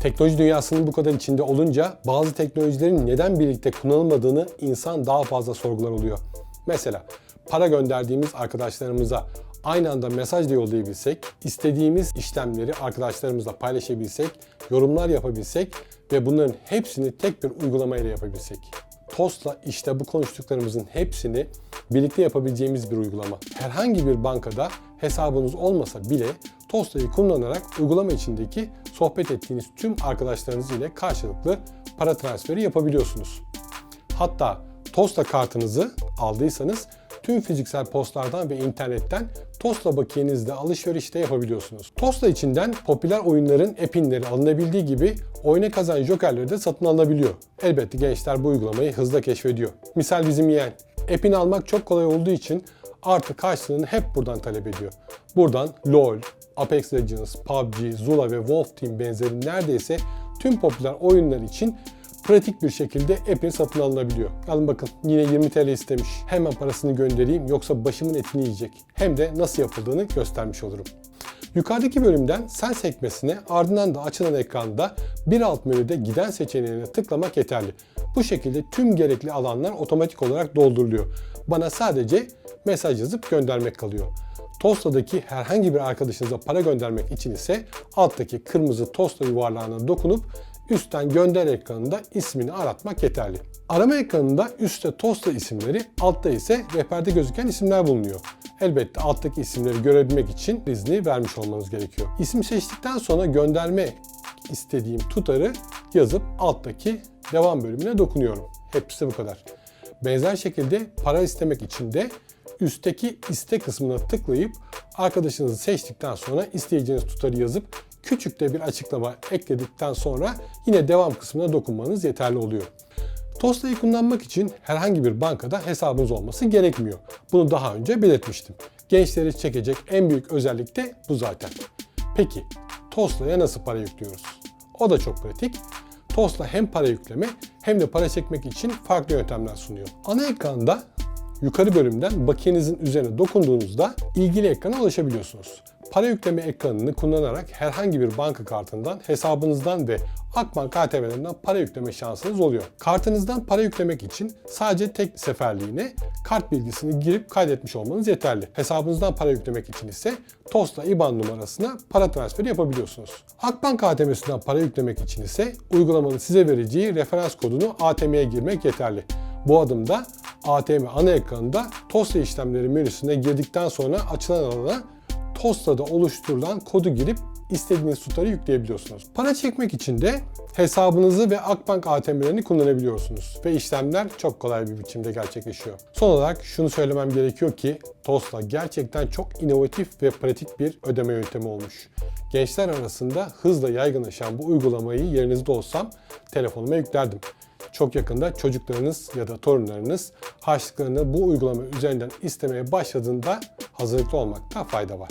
Teknoloji dünyasının bu kadar içinde olunca bazı teknolojilerin neden birlikte kullanılmadığını insan daha fazla sorgular oluyor. Mesela para gönderdiğimiz arkadaşlarımıza aynı anda mesaj da yollayabilsek, istediğimiz işlemleri arkadaşlarımızla paylaşabilsek, yorumlar yapabilsek ve bunların hepsini tek bir uygulamayla yapabilsek. TOS'la işte bu konuştuklarımızın hepsini birlikte yapabileceğimiz bir uygulama. Herhangi bir bankada hesabınız olmasa bile TOS'layı kullanarak uygulama içindeki sohbet ettiğiniz tüm arkadaşlarınız ile karşılıklı para transferi yapabiliyorsunuz. Hatta Tosla kartınızı aldıysanız tüm fiziksel postlardan ve internetten Tosla bakiyenizle alışverişte yapabiliyorsunuz. Tosla içinden popüler oyunların epinleri alınabildiği gibi oyuna kazan jokerleri de satın alınabiliyor. Elbette gençler bu uygulamayı hızla keşfediyor. Misal bizim yeğen. Epini almak çok kolay olduğu için artık karşılığını hep buradan talep ediyor. Buradan LoL, Apex Legends, PUBG, Zula ve Wolf Team benzeri neredeyse tüm popüler oyunlar için pratik bir şekilde app'in satın alınabiliyor. Alın bakın yine 20 TL istemiş. Hemen parasını göndereyim yoksa başımın etini yiyecek. Hem de nasıl yapıldığını göstermiş olurum. Yukarıdaki bölümden sen sekmesine ardından da açılan ekranda bir alt menüde giden seçeneğine tıklamak yeterli. Bu şekilde tüm gerekli alanlar otomatik olarak dolduruluyor. Bana sadece mesaj yazıp göndermek kalıyor. Tosta'daki herhangi bir arkadaşınıza para göndermek için ise alttaki kırmızı Tosta yuvarlağına dokunup üstten gönder ekranında ismini aratmak yeterli. Arama ekranında üstte Tosta isimleri, altta ise rehberde gözüken isimler bulunuyor. Elbette alttaki isimleri görebilmek için izni vermiş olmanız gerekiyor. İsim seçtikten sonra gönderme istediğim tutarı yazıp alttaki devam bölümüne dokunuyorum. Hepsi bu kadar. Benzer şekilde para istemek için de üstteki iste kısmına tıklayıp arkadaşınızı seçtikten sonra isteyeceğiniz tutarı yazıp küçük de bir açıklama ekledikten sonra yine devam kısmına dokunmanız yeterli oluyor. Tosta'yı kullanmak için herhangi bir bankada hesabınız olması gerekmiyor. Bunu daha önce belirtmiştim. Gençleri çekecek en büyük özellik de bu zaten. Peki Tosta'ya nasıl para yüklüyoruz? O da çok pratik. Tosla hem para yükleme hem de para çekmek için farklı yöntemler sunuyor. Ana ekranda yukarı bölümden bakiyenizin üzerine dokunduğunuzda ilgili ekrana ulaşabiliyorsunuz. Para yükleme ekranını kullanarak herhangi bir banka kartından, hesabınızdan ve Akbank ATM'lerinden para yükleme şansınız oluyor. Kartınızdan para yüklemek için sadece tek seferliğine kart bilgisini girip kaydetmiş olmanız yeterli. Hesabınızdan para yüklemek için ise TOS'la IBAN numarasına para transferi yapabiliyorsunuz. Akbank ATM'sinden para yüklemek için ise uygulamanın size vereceği referans kodunu ATM'ye girmek yeterli. Bu adımda ATM ana ekranında TOS'la işlemleri menüsüne girdikten sonra açılan alana TOS'la oluşturulan kodu girip istediğiniz tutarı yükleyebiliyorsunuz. Para çekmek için de hesabınızı ve Akbank ATM'lerini kullanabiliyorsunuz ve işlemler çok kolay bir biçimde gerçekleşiyor. Son olarak şunu söylemem gerekiyor ki TOS'la gerçekten çok inovatif ve pratik bir ödeme yöntemi olmuş. Gençler arasında hızla yaygınlaşan bu uygulamayı yerinizde olsam telefonuma yüklerdim. Çok yakında çocuklarınız ya da torunlarınız harçlıklarını bu uygulama üzerinden istemeye başladığında hazırlıklı olmakta fayda var.